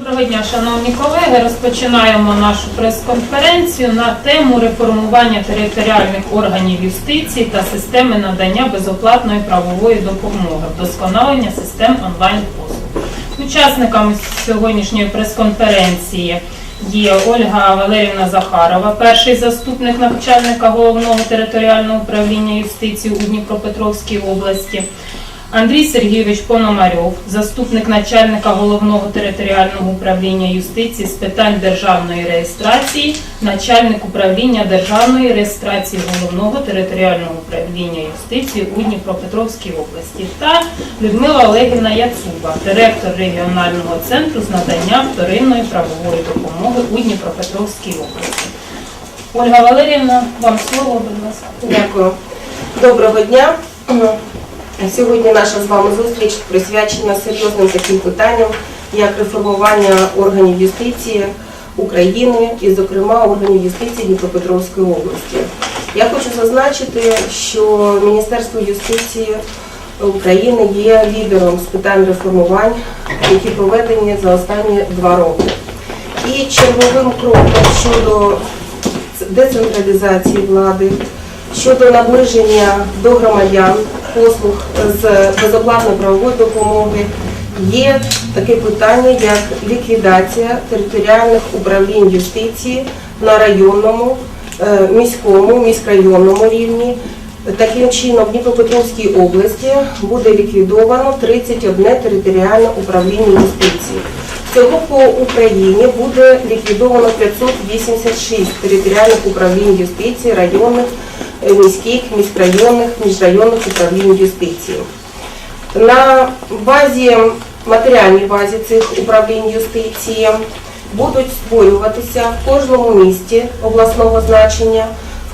Доброго дня, шановні колеги. Розпочинаємо нашу прес-конференцію на тему реформування територіальних органів юстиції та системи надання безоплатної правової допомоги, вдосконалення систем онлайн-послуг. Учасниками сьогоднішньої прес-конференції є Ольга Валерівна Захарова, перший заступник начальника головного територіального управління юстиції у Дніпропетровській області. Андрій Сергійович Пономарьов, заступник начальника головного територіального управління юстиції з питань державної реєстрації, начальник управління державної реєстрації головного територіального управління юстиції у Дніпропетровській області та Людмила Олегівна Яцуба, директор регіонального центру з надання вторинної правової допомоги у Дніпропетровській області. Ольга Валерівна, вам слово, будь ласка. Дякую. Доброго дня. Сьогодні наша з вами зустріч присвячена серйозним таким питанням, як реформування органів юстиції України і, зокрема, органів юстиції Дніпропетровської області. Я хочу зазначити, що Міністерство юстиції України є лідером з питань реформувань, які проведені за останні два роки. І черговим кроком щодо децентралізації влади, щодо наближення до громадян послуг з безоплатної правової допомоги є таке питання, як ліквідація територіальних управлінь юстиції на районному, е, міському, міськрайонному рівні. Таким чином, в Дніпропетровській області буде ліквідовано 31 територіальне управління юстиції. Всього по Україні буде ліквідовано 586 територіальних управлінь юстиції, районних, міських, міськрайонних, міжрайонних управлінь юстиції. На базі, матеріальній базі цих управлінь юстиції будуть створюватися в кожному місті обласного значення,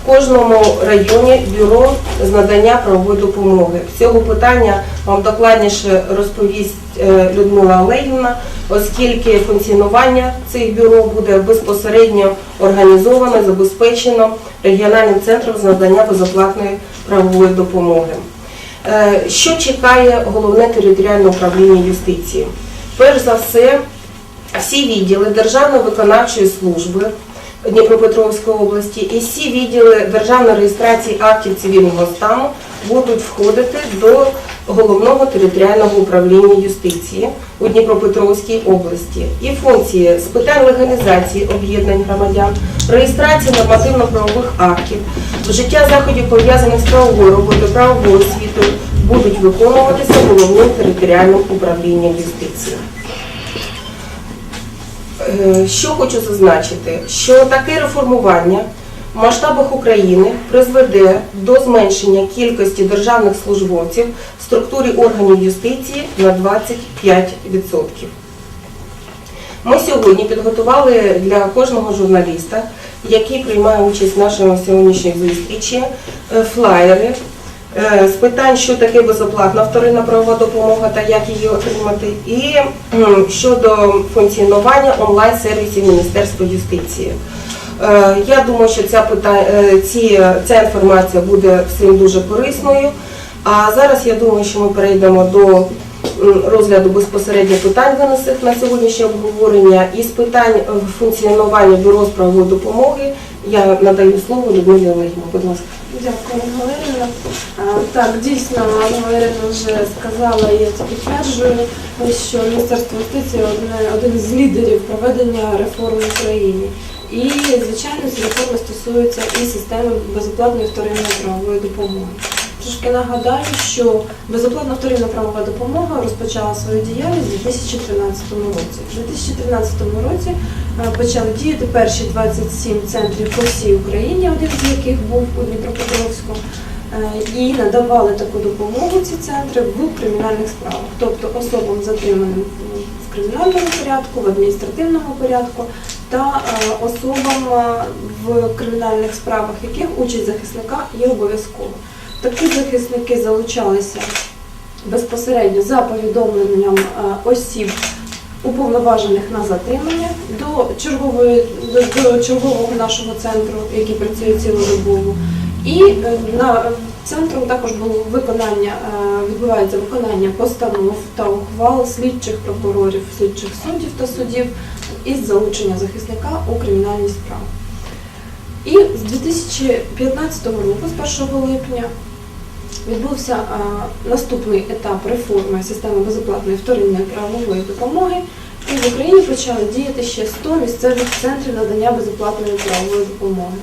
кожному районі бюро з надання правової допомоги. З цього питання вам докладніше розповість е, Людмила Олегівна, оскільки функціонування цих бюро буде безпосередньо організовано, забезпечено регіональним центром з надання безоплатної правової допомоги. Е, Що чекає головне територіальне управління юстиції? Перш за все, всі відділи Державної виконавчої служби Дніпропетровської області і всі відділи державної реєстрації актів цивільного стану будуть входити до головного територіального управління юстиції у Дніпропетровській області. І функції з питань легалізації об'єднань громадян, реєстрації нормативно-правових актів, вжиття заходів пов'язаних з правовою роботою, правовою освітою будуть виконуватися головним територіальним управлінням юстиції. Е, Що хочу зазначити, що таке реформування в масштабах України призведе до зменшення кількості державних службовців в структурі органів юстиції на 25%. Ми сьогодні підготували для кожного журналіста, який приймає участь в нашій сьогоднішній зустрічі, е, флаєри з питань, що таке безоплатна вторинна правова допомога та як її отримати, і щодо функціонування онлайн-сервісів Міністерства юстиції. Е, Я думаю, що ця, е, ці, ця інформація буде всім дуже корисною. А зараз я думаю, що ми перейдемо до розгляду безпосередньо питань, винесених на сьогоднішнє обговорення. І з питань е, функціонування бюро з правової допомоги я надаю слово Людмилі Олегівні. Будь ласка. Дякую, Галина. Так, дійсно, Валерівна вже сказала, і я це підтверджую, що Міністерство юстиції одне, один з лідерів проведення реформ в Україні. І, звичайно, ці реформи стосуються і системи безоплатної вторинної правової допомоги. Трошки нагадаю, що безоплатна вторинна правова допомога розпочала свою діяльність у 2013 році. У 2013 році е, почали діяти перші 27 центрів по всій Україні, один з яких був у Дніпропетровську, е, і надавали таку допомогу ці центри в кримінальних справах, тобто особам затриманим в кримінальному порядку, в адміністративному порядку та е, особам в кримінальних справах, яких участь захисника є обов'язково. Такі захисники залучалися безпосередньо за повідомленням е, осіб, уповноважених на затримання до чергової до, чергового нашого центру, який працює цілодобово. І е, на центром також було виконання, е, відбувається виконання постанов та ухвал слідчих прокурорів, слідчих суддів та судів із залучення захисника у кримінальній справі. І з 2015 року, з 1 липня, відбувся наступний етап реформи системи безоплатної вторинної правової допомоги. І в Україні почали діяти ще 100 місцевих центрів надання безоплатної правової допомоги.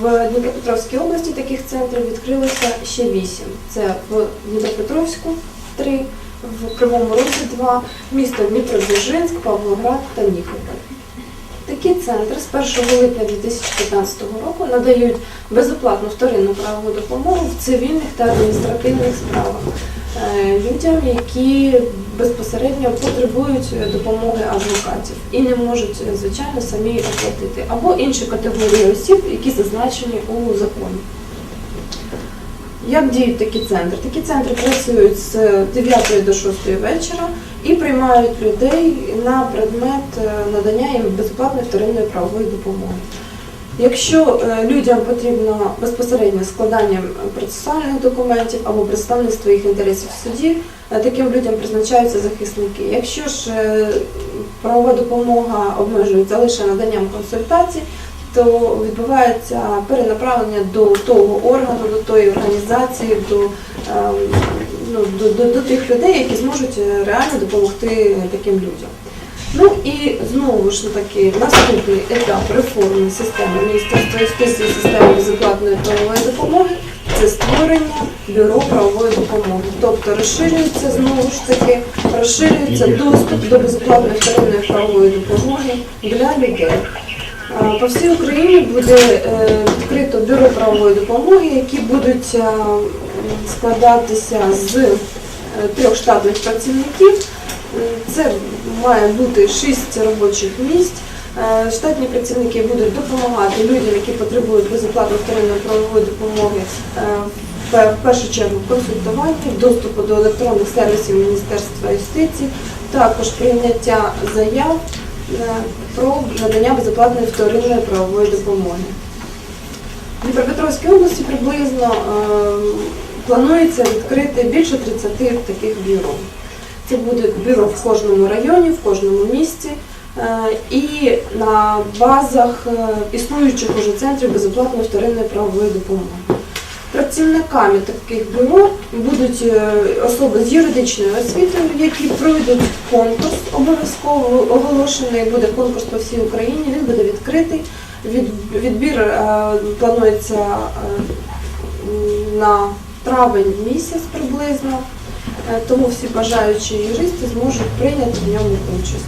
В Дніпропетровській області таких центрів відкрилося ще 8. Це в Дніпропетровську 3, в Кривому Розі 2, місто Дніпродзержинськ, Павлоград та Нікополь. Такі центри з 1 липня 2015 року надають безоплатну вторинну правову допомогу в цивільних та адміністративних справах е, людям, які безпосередньо потребують допомоги адвокатів і не можуть, е, звичайно, самі оплатити, або інші категорії осіб, які зазначені у законі. Як діють такі центри? Такі центри працюють з 9 до 6 вечора і приймають людей на предмет е, надання їм безоплатної вторинної правової допомоги. Якщо е, людям потрібно безпосередньо складання процесуальних документів або представництво їх інтересів в суді, е, таким людям призначаються захисники. Якщо ж правова допомога обмежується лише наданням консультацій, то відбувається перенаправлення до того органу, до тої організації, до, ем, ну, до, до, до тих людей, які зможуть е, реально допомогти таким людям. Ну і знову ж таки наступний етап реформи системи Міністерства юстиції системи безоплатної правової допомоги це створення бюро правової допомоги. Тобто розширюється знову ж таки, розширюється доступ до безоплатної вторинної правової допомоги для людей. По всій Україні буде е, відкрито бюро правової допомоги, які будуть е, складатися з е, трьох штатних працівників. Це має бути шість робочих місць. Е, Штатні працівники будуть допомагати людям, які потребують безоплатної вторинної правової допомоги. е, в першу чергу консультування, доступу до електронних сервісів Міністерства юстиції, також прийняття заяв е, про надання безоплатної вторинної правової допомоги. В Дніпропетровській області приблизно е, планується відкрити більше 30 таких бюро. Це буде бюро в кожному районі, в кожному місті е, і на базах е, існуючих уже центрів безоплатної вторинної правової допомоги. Працівниками таких бюро будуть е, особи з юридичною освітою, які пройдуть конкурс обов'язково оголошений. Буде конкурс по всій Україні. Він буде відкритий. Від- Відбір планується на травень місяць приблизно. Е, Тому всі бажаючі юристи зможуть прийняти в ньому участь.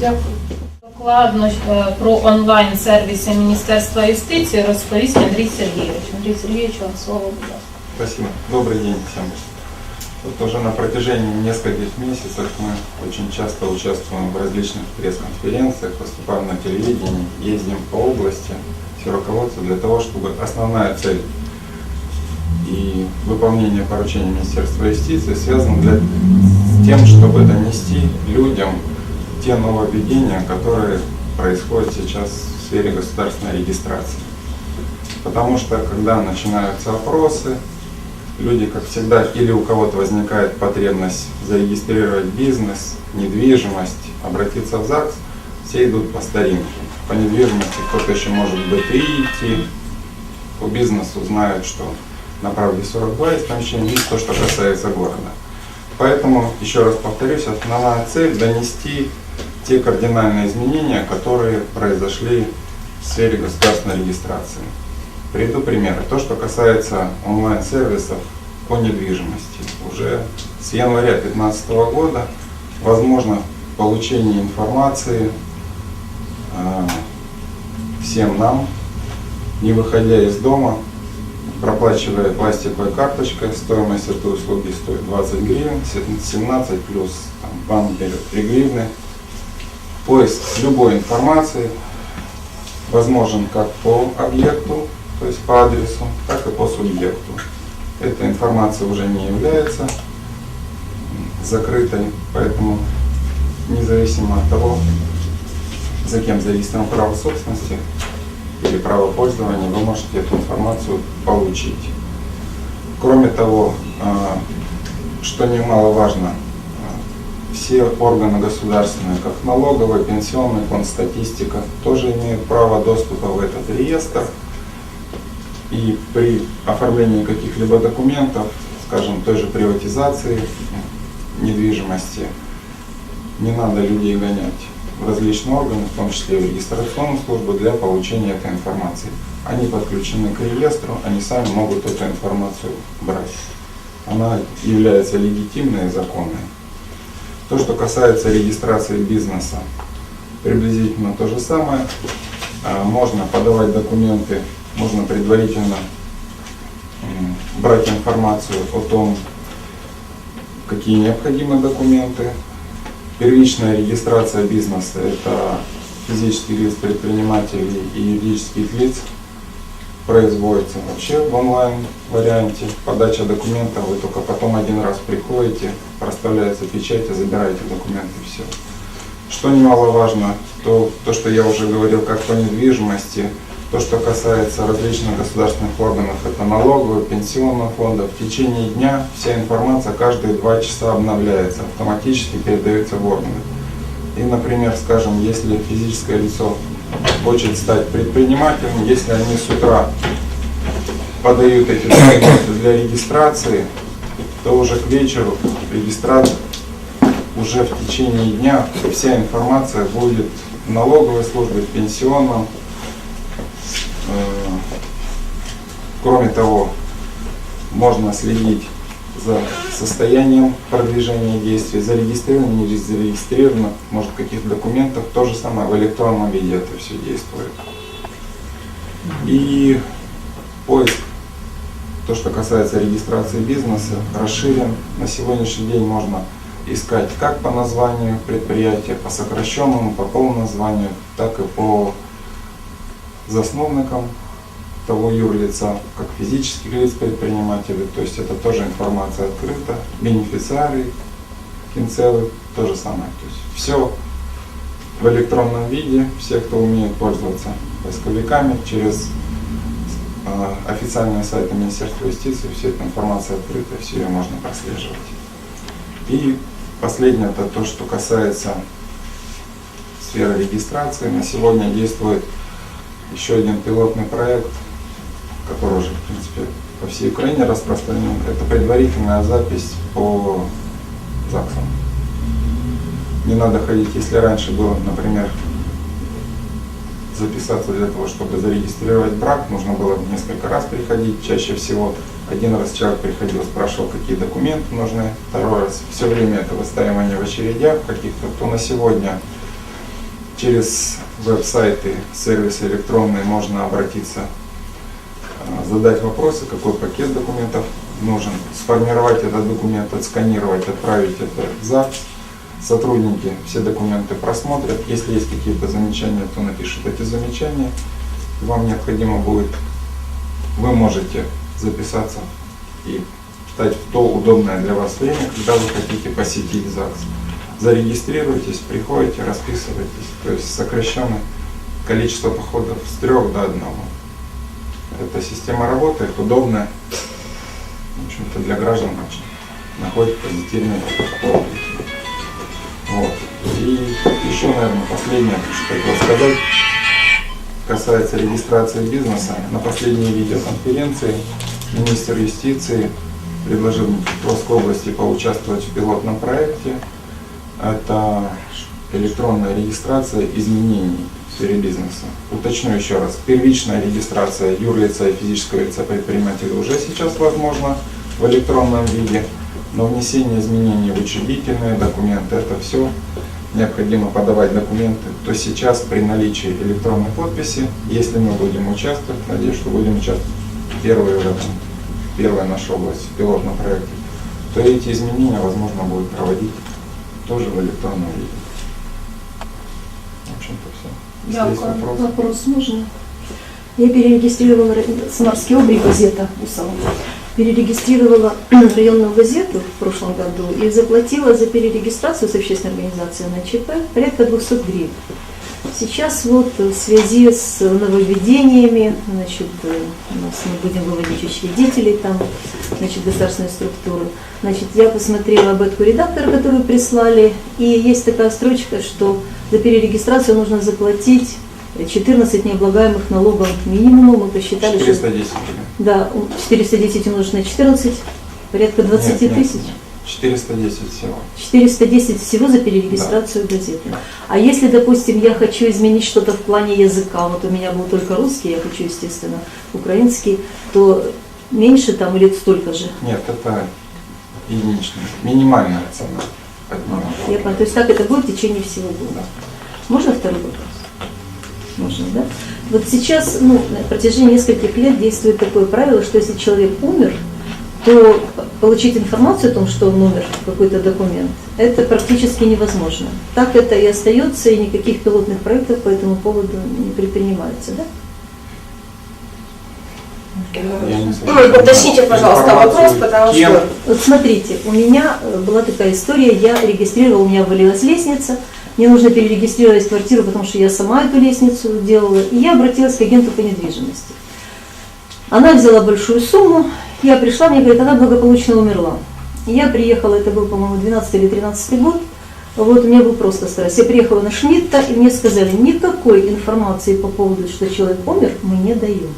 Дякую. Докладно е, про онлайн-сервіси Міністерства юстиції розповість Андрій Сергійович. Андрій Сергійович, вам слово, будь ласка. Спасибо. Добрый день всем. Вот уже на протяжении нескольких месяцев мы очень часто участвуем в различных пресс-конференциях, выступаем на телевидении, ездим по области, все руководство для того, чтобы основная цель выполнение поручений Министерства юстиции связано для, с тем, чтобы донести людям те нововведения, которые происходят сейчас в сфере государственной регистрации. Потому что когда начинаются опросы, люди, как всегда, или у кого-то возникает потребность зарегистрировать бизнес, недвижимость, обратиться в ЗАГС, все идут по старинке. По недвижимости кто-то еще может быть идти, по бизнесу знают, что на правде 42 есть помещение, есть то, что касается города. Поэтому, еще раз повторюсь, основная цель донести те кардинальные изменения, которые произошли в сфере государственной регистрации. Приведу примеры. То, что касается онлайн-сервисов по недвижимости. Уже с января 2015 года возможно получение информации э, всем нам, не выходя из дома, проплачивая пластиковой карточкой, стоимость этой услуги стоит 20 гривен, 17 плюс там, банк берет 3 гривны. Поиск любой информации возможен как по объекту, то есть по адресу, так и по субъекту. Эта информация уже не является закрытой, поэтому независимо от того, за кем зарегистрировано право собственности, или право пользования, вы можете эту информацию получить. Кроме того, а, что немаловажно, а, все органы государственные, как налоговый, пенсионный фонд, статистика, тоже имеют право доступа в этот реестр. И при оформлении каких-либо документов, скажем, той же приватизации недвижимости, не надо людей гонять в различные органы, в том числе и в регистрационную службу, для получения этой информации. Они подключены к реестру, они сами могут эту информацию брать. Она является легитимной и законной. То, что касается регистрации бизнеса, приблизительно то же самое. А, Можно подавать документы, можно предварительно брать информацию о том, какие необходимы документы. Первичная регистрация бизнеса – это физических лиц, предпринимателей и юридических лиц производится вообще в онлайн варианте. Подача документов, вы только потом один раз приходите, проставляется печать и забираете документы, все. Что немаловажно, то, то, что я уже говорил, как по недвижимости, то, что касается различных государственных органов, это налоговый, пенсионный фонда, в течение дня вся информация каждые два часа обновляется, автоматически передается в органы. И, например, скажем, если физическое лицо хочет стать предпринимателем, если они с утра подают эти документы для регистрации, то уже к вечеру регистратор уже в течение дня вся информация будет налоговой службе, в пенсионном. Э, Кроме того, можно следить за состоянием продвижения действий, зарегистрировано, не зарегистрировано, может каких-то документах, то же самое в электронном виде это все действует. И поиск, то, что касается регистрации бизнеса, расширен. На сегодняшний день можно искать как по названию предприятия, по сокращенному, по полному названию, так и по засновникам того юрлица, как физических лиц предпринимателей, то есть это тоже информация открыта, бенефициары, кинцевы, то же самое. То есть все в электронном виде, все, кто умеет пользоваться поисковиками, через э, официальные сайты Министерства юстиции, вся эта информация открыта, все ее можно прослеживать. И последнее, это то, что касается сферы регистрации. На сегодня действует еще один пилотный проект, который уже, в принципе, по всей Украине распространен. Это предварительная запись по ЗАГСам. Не надо ходить, если раньше было, например, записаться для того, чтобы зарегистрировать брак, нужно было несколько раз приходить. Чаще всего один раз человек приходил, спрашивал, какие документы нужны. Второй раз все время это выстаивание в очередях каких-то, то на сегодня через веб-сайты, сервисы электронные можно обратиться, а, задать вопросы, какой пакет документов нужен, сформировать этот документ, отсканировать, отправить это в ЗАГС. Сотрудники все документы просмотрят. Если есть какие-то замечания, то напишут эти замечания. Вам необходимо будет, вы можете записаться и встать в то удобное для вас время, когда вы хотите посетить ЗАГС. Зарегистрируйтесь, приходите, расписывайтесь. То есть сокращенное количество походов с трех до одного. Эта система работает, удобная. В общем-то, для граждан очень находит позитивные отклики. Вот. И еще, наверное, последнее, что хотел сказать, касается регистрации бизнеса. На последней видеоконференции министр юстиции предложил Петровской поучаствовать в пилотном проекте. Это электронная регистрация изменений в сфере бизнеса. Уточню еще раз, первичная регистрация юрлица и физического лица предпринимателя уже сейчас возможна в электронном виде, но внесение изменений в учредительные документы, это все необходимо подавать документы, то сейчас при наличии электронной подписи, если мы будем участвовать, надеюсь, что будем участвовать. Первые в этом, первая наша область в пилотном проекте, то эти изменения возможно будет проводить тоже в электронном виде. В общем-то все. Дякую. вопросы. Вопрос можно? Я перерегистрировала Самарский облик газета «Усал». Перерегистрировала районную газету в прошлом году и заплатила за перерегистрацию с общественной организацией на ЧП порядка 200 гривен. Сейчас вот в связи с нововведениями, значит, э, у нас мы будем выводить учредителей там, значит, государственной структуры. Значит, я посмотрела обетку редактора, которую прислали, и есть такая строчка, что за перерегистрацию нужно заплатить 14 необлагаемых налогов минимума. Мы посчитали, что 410 или? да, 410 умножить на 14, порядка 20 Нет, нет. Тысяч. 410 всего. 410 всего за перерегистрацию газеты. А если, допустим, я хочу изменить что-то в плане языка, вот у меня был только русский, я хочу, естественно, украинский, то меньше там или столько же? Нет, это единичная, минимальная цена. Я поняла. То есть так это будет в течение всего года. Можно второй вопрос? Можно, да? Вот сейчас, ну, на протяжении нескольких лет действует такое правило, что если человек умер, то получить информацию о том, что он умер, какой-то документ, это практически невозможно. Так это и остается, и никаких пилотных проектов по этому поводу не предпринимается, да? Ну, Уточните, пожалуйста, вопрос, потому кем? что Вот смотрите, у меня э, была такая история, я регистрировала, у меня валилась лестница, мне нужно перерегистрировать квартиру, потому что я сама эту лестницу делала, и я обратилась к агенту по недвижимости. Она взяла большую сумму, я пришла, мне говорит, она благополучно умерла. Я приехала, это был, по-моему, 12 или 13 год, вот у меня был просто стресс. Я приехала на Шмидта, и мне сказали, никакой информации по поводу, что человек умер, мы не даем.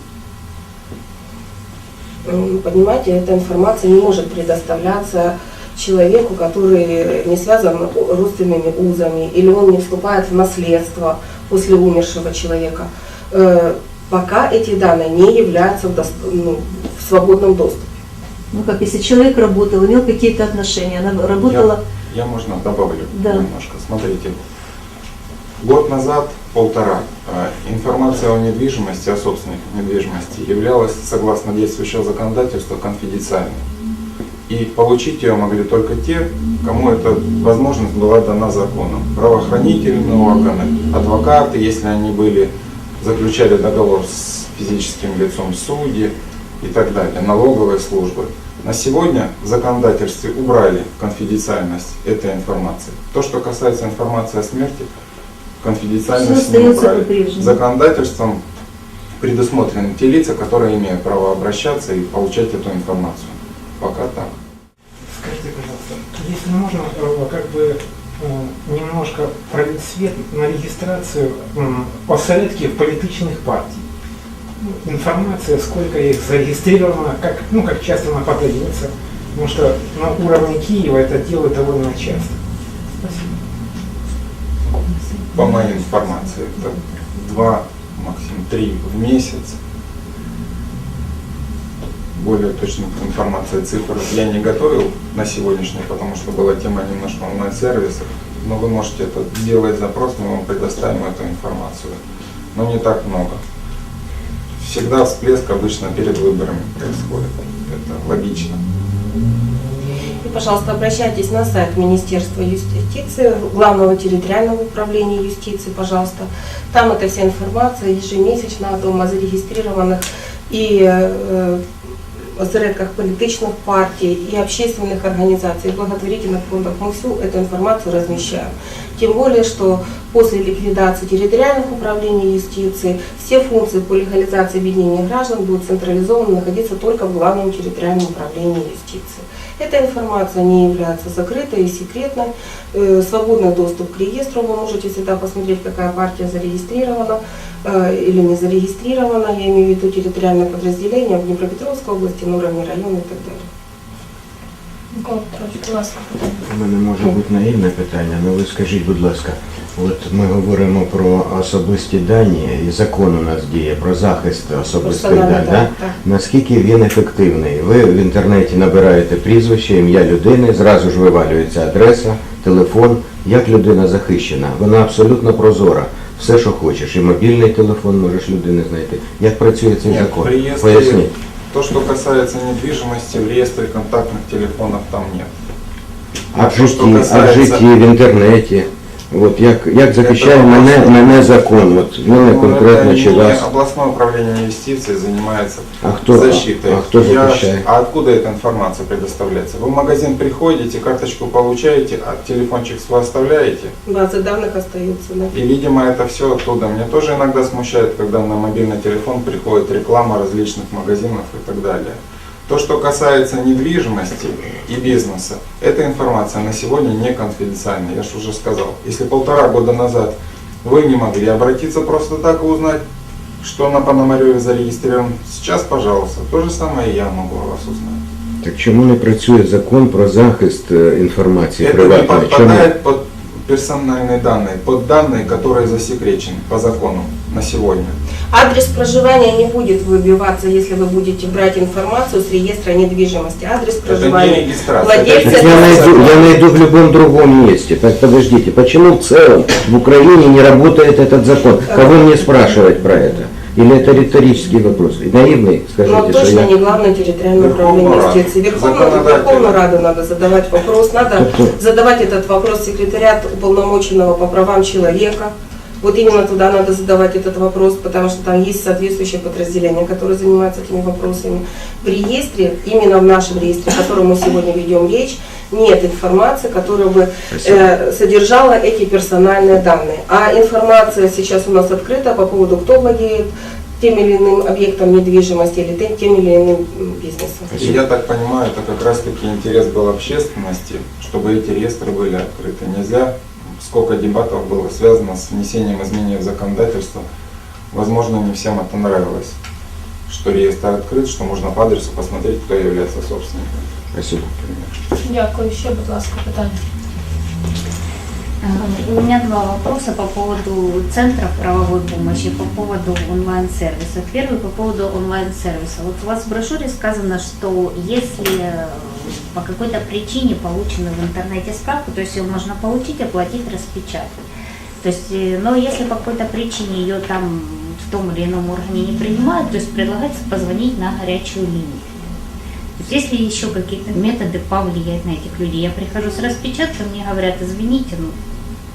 Понимаете, эта информация не может предоставляться человеку, который не связан родственными узами, или он не вступает в наследство после умершего человека, Э, пока эти данные не являются в, дос- ну, в свободном доступе. Ну как, если человек работал, имел какие-то отношения, она работала... Я, можно добавлю Да. немножко. Смотрите, год назад, полтора, э, информация о недвижимости, о собственной недвижимости являлась, согласно действующего законодательства, конфиденциальной. И получить ее могли только те, кому эта возможность была дана законом. Правоохранительные органы, адвокаты, если они были, заключали договор с физическим лицом судьи и так далее, налоговые службы. На сегодня в законодательстве убрали конфиденциальность этой информации. То, что касается информации о смерти, конфиденциальность не убрали. Законодательством предусмотрены те лица, которые имеют право обращаться и получать эту информацию. Пока так. Скажите, пожалуйста, если можно, э, как бы э, немножко пролить свет на регистрацию м, осередків політичних партій. Ну, Информация, сколько их зарегистрировано, как, ну, как часто она подается, потому что на уровне Киева это делают довольно часто. Спасибо. По моей информации, это два, максимум три в месяц. Более точных информации цифр я не готовил на сегодняшний, потому что была тема немножко онлайн-сервисов. Но вы можете это сделать запрос, мы вам предоставим эту информацию. Но не так много. Всегда всплеск обычно перед выборами происходит. Это логично. И, пожалуйста, обращайтесь на сайт Министерства юстиции, Главного территориального управления юстиции, пожалуйста. Там эта вся информация ежемесячно о том, о зарегистрированных и э, осередках політичних партій и общественных организаций, и благотворительных фондов. Мы всю эту информацию размещаем. Тем более, что после ликвидации территориальных управлений юстиции все функции по легализации объединения граждан будут централизованно находиться только в Главном территориальном управлении юстиции. Эта информация не является закрытой и секретной. Э, Свободный доступ к реестру вы можете всегда посмотреть, какая партия зарегистрирована э, или не зарегистрирована. Я имею в виду территориальное подразделение в Днепропетровской области, на уровне района и так далее. Микола Петрович, будь ласка, питання. У мене може бути наївне питання, але ви скажіть, будь ласка, от ми говоримо про особисті дані, і закон у нас діє про захист особистих Персональні даних. дані, Да? так. Наскільки він ефективний? Ви в інтернеті набираєте прізвище, ім'я людини, зразу ж вивалюється адреса, телефон. Як людина захищена? Вона абсолютно прозора. Все, що хочеш, і мобільний телефон можеш людини знайти. Як працює цей закон? Поясніть. то, что касается недвижимости, в реестре контактных телефонов там нет. А в То, что житті, а в касается- житті, в інтернеті. От як, як захищає мене, мене закон? От в мене Ну, конкретно чи вас. областное управление юстиции занимается А хто, защитой. а, а хто Я- захищає? а откуда эта информация предоставляется? Вы в магазин приходите, карточку получаете, а телефончик свой оставляете, Базы данных остаются, да. и, видимо, это все оттуда. Меня тоже иногда смущает, когда на мобильный телефон приходит реклама различных магазинов и так далее. То, что касается недвижимости и бизнеса, эта информация на сегодня не конфиденциальна, я же уже сказал. Если полтора года назад вы не могли обратиться просто так и узнать, что на Пономареве зарегистрирован, сейчас, пожалуйста, то же самое и я могу у вас узнать. Так чому не працює закон про захист е, інформації Это не приватної? Чому? подпадает под персональные данные, под данные, которые засекречены по закону на сегодня. Адрес проживания не будет выбиваться, если вы будете брать информацию с реестра недвижимости. Адрес проживания. Так я найду, я найду в любом другом месте. Так подождите, почему в целом в Украине не работает этот закон? Кого мне спрашивать про это? Или это риторический вопрос? Наивный, Но скажите, что точно я... не главное территориальное управление юстиции. Верховную. Верховную Раду надо задавать вопрос. Надо задавать этот вопрос секретариат уполномоченного по правам человека. Вот именно туда надо задавать этот вопрос, потому что там есть соответствующее подразделение, которое занимается этими вопросами. В реестре, именно в нашем реестре, о котором мы сегодня ведем речь, нет информации, которая бы э, содержала эти персональные данные. А информация сейчас у нас открыта по поводу, кто владеет тем или иным объектом недвижимости или тем- или иным бизнесом. И я так понимаю, это как раз таки интерес был общественности, чтобы эти реестры были открыты. Нельзя, сколько дебатов было связано с внесением изменений в законодательство, возможно, не всем это нравилось, что реестр открыт, что можно по адресу посмотреть, кто является собственником. Спасибо. Дякую. Ще, будь ласка, питання. Э, У меня два вопроса по поводу центров правовой помощи, по поводу онлайн-сервисов. Первый по поводу онлайн-сервиса. Вот у вас в брошюре сказано, что если по какой-то причине получена в интернете справку, то есть ее можно получить, оплатить, распечатать. То есть, э, но если по какой-то причине ее там в том или ином органе не принимают, то есть предлагается позвонить на горячую линию. То есть если еще какие-то методы повлиять на этих людей, я прихожу с распечаткой, мне говорят, извините, ну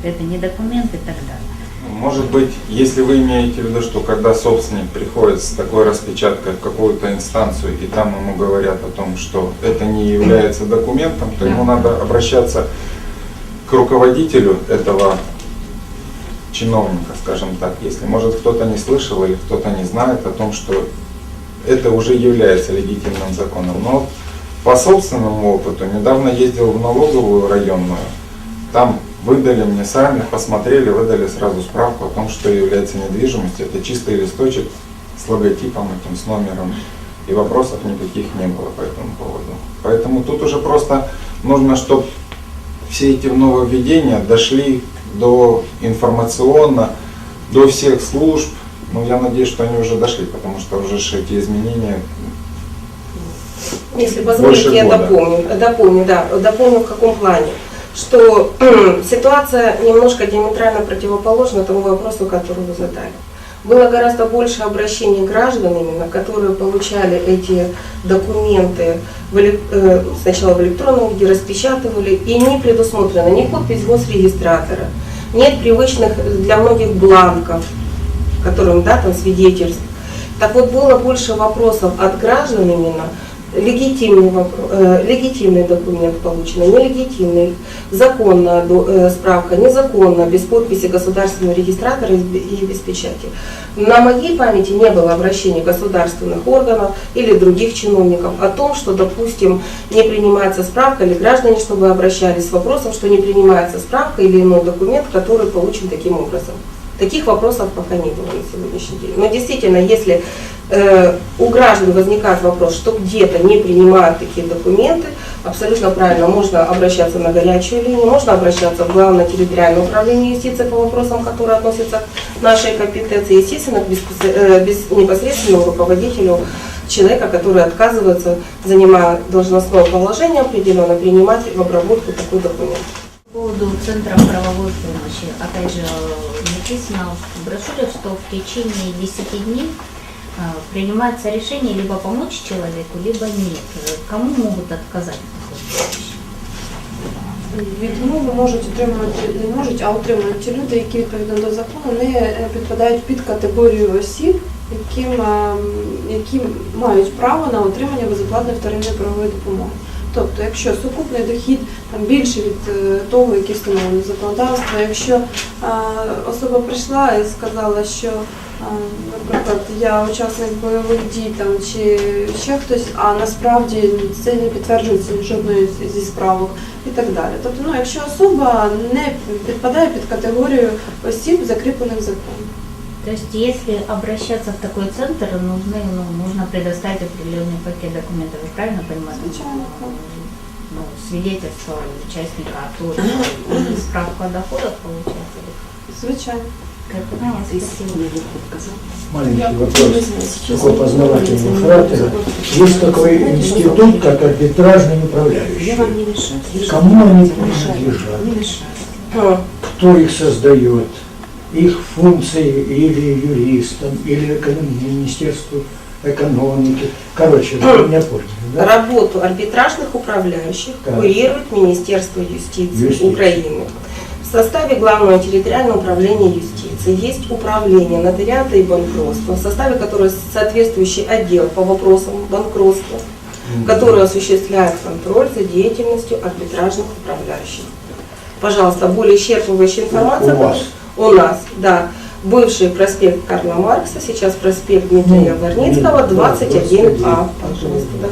это не документ и так далее. Может быть, если вы имеете в виду, что когда собственник приходит с такой распечаткой в какую-то инстанцию, и там ему говорят о том, что это не является документом, то ему надо обращаться к руководителю этого чиновника, скажем так, если может кто-то не слышал или кто-то не знает о том, что это уже является легитимным законом. Но по собственному опыту, недавно ездил в налоговую районную, там выдали мне сами, посмотрели, выдали сразу справку о том, что является недвижимостью. Это чистый листочек с логотипом этим, с номером. И вопросов никаких не было по этому поводу. Поэтому тут уже просто нужно, чтобы все эти нововведения дошли до информационно, до всех служб. Ну, я надеюсь, что они уже дошли, потому что уже эти изменения Если позволите, я дополню. Дополню, да. Дополню в каком плане. Что ситуация немножко диаметрально противоположна тому вопросу, который вы задали. Было гораздо больше обращений граждан именно, которые получали эти документы в элек- э, сначала в электронном виде, распечатывали, и не предусмотрено ни подпись госрегистратора, нет привычных для многих бланков, которым да, там свидетельств. Так вот, было больше вопросов от граждан именно, легитимный, вопро- э, легитимный документ получен, нелегитимный, законная э, справка, незаконно, без подписи государственного регистратора и без печати. На моей памяти не было обращений государственных органов или других чиновников о том, что, допустим, не принимается справка, или граждане, чтобы обращались с вопросом, что не принимается справка или иной документ, который получен таким образом. Таких вопросов пока не было на сегодняшний день. Но действительно, если у граждан возникает вопрос, что где-то не принимают такие документы, абсолютно правильно, можно обращаться на горячую линию, можно обращаться в Главное территориальное управление юстиции по вопросам, которые относятся к нашей компетенции, естественно, к э, непосредственному руководителю человека, который отказывается, занимая должностное положение определенно, принимать в обработку такой документ. По поводу Центра правовой помощи, опять же, э, написано в брошюре, что в течение 10 дней э, принимается решение либо помочь человеку, либо нет. Кому могут отказать в такой можуть отримувати, не можуть, а отримують ті люди, які відповідно до закону не е, підпадають під категорію осіб, яким, які мають право на отримання безоплатної вторинної правової допомоги. Тобто, якщо сукупний дохід там більше від е, того, який встановлений законодавство, якщо е, особа прийшла і сказала, що, наприклад, я учасник бойових дій там чи ще хтось, а насправді це не підтверджується жодною зі справок і так далі. Тобто, ну якщо особа не підпадає під категорію осіб, закріплених законом. То есть, если обращаться в такой центр, нужны, ну, нужно предоставить определенный пакет документов, я правильно понимаю? Звичайно. Ну, свидетельство участника и справку о доходах получается? или? Звичайно. Как спасибо. Маленький вопрос, такой познавательного характера. Есть такой институт, как арбитражный управляющий. Кому они принадлежат? Е, Кто их создает? Их функции или юристам, или Министерству экономики. Короче, вы меня поняли, да? Работу арбитражных управляющих Так. курирует Министерство юстиции Юстиции. Украины. В составе Главного территориального управления юстиции есть управление нотариата и банкротства, в составе которого соответствующий отдел по вопросам банкротства, который осуществляет контроль за деятельностью арбитражных управляющих. Пожалуйста, более исчерпывающая информация. У вас? У нас, да. Бывший проспект Карла Маркса, сейчас проспект Дмитрия Ну, Варницкого, да, 21А. 21А. Пожалуйста, да.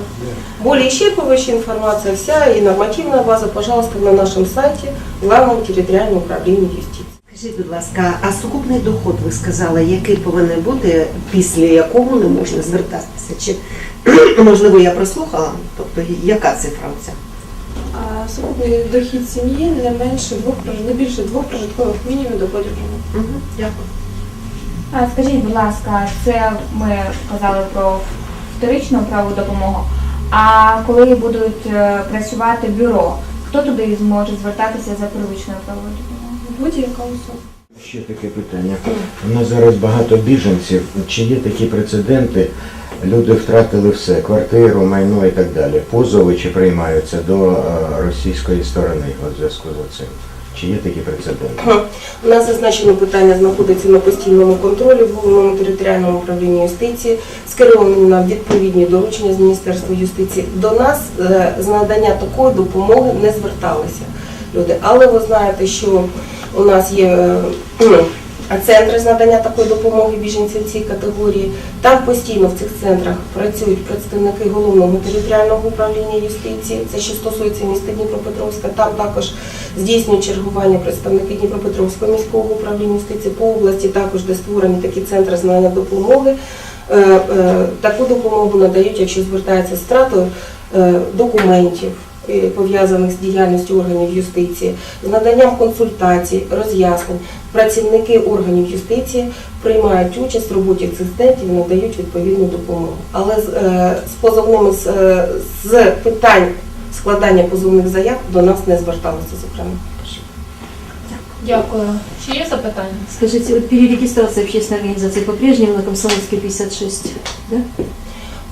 Более исчерпывающая информация вся и нормативная база, пожалуйста, на нашем сайте Главного территориального управления юстиции. Скажіть, будь ласка, а сукупний доход ви сказали, який повинен бути, після якого не можна звертатися? Чи можливо я прослухала? Тобто яка цифра оця? А сукупний дохід сім'ї не менше двох не більше двох прожиткових мінімумів доходів. Угу, дякую. А скажіть, будь ласка, це ми казали про вторичну правову допомогу. А коли будуть е, працювати бюро, хто туди зможе звертатися за первичною правовою допомогою? Будь-яка особа. Ще таке питання. У нас зараз багато біженців. Чи є такі прецеденти? Люди втратили все, квартиру, майно і так далі. Позови чи приймаються до е, російської сторони у зв'язку з цим? Чи є такі прецеденти? У нас зазначене питання знаходиться на постійному контролі в головному територіальному управлінні юстиції, скеровані на відповідні доручення з Міністерства юстиції. До нас е, з надання такої допомоги не зверталися люди. Але ви знаєте, що у нас є е, центри з надання такої допомоги біженцям цій категорії. Там постійно в цих центрах працюють представники головного територіального управління юстиції. Це що стосується міста Дніпропетровська. Там також здійснюють чергування представники Дніпропетровського міського управління юстиції по області, також де створені такі центри з надання допомоги. Е, е, Таку допомогу надають, якщо звертається з стратою документів. Е, Пов'язаних з діяльністю органів юстиції, з наданням консультацій, роз'яснень, працівники органів юстиції приймають участь в роботі цих центрів і надають відповідну допомогу. Але з, е, з позовними з, е, з питань складання позовних заяв до нас не зверталися, зокрема. Дякую. Чи є запитання? Скажите, вот перерегистрация общественной организации по-прежнему на Комсомольской 56, да?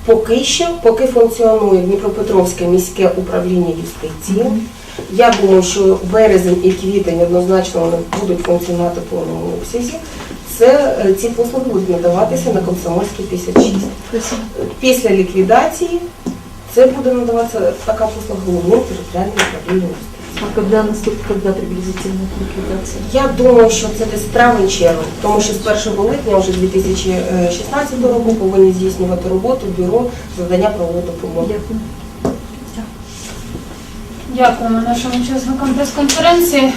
Поки що, поки функціонує Дніпропетровське міське управління юстиції. Я думаю, що березень і квітень однозначно вони будуть функціонувати в повному обсязі. Це е, ці послуги будуть надаватися на Комсомольській 56. Після ліквідації це буде надаватися така послуга головним територіальним управлінням юстиції. А когда наступить, когда приблизительно ліквідація? Я думаю, що це десь травень-червень, тому що з 1 липня вже 2016 року повинні здійснювати роботу бюро завдання правової допомоги. Дякую. Дякуємо нашим учасникам прес-конференції.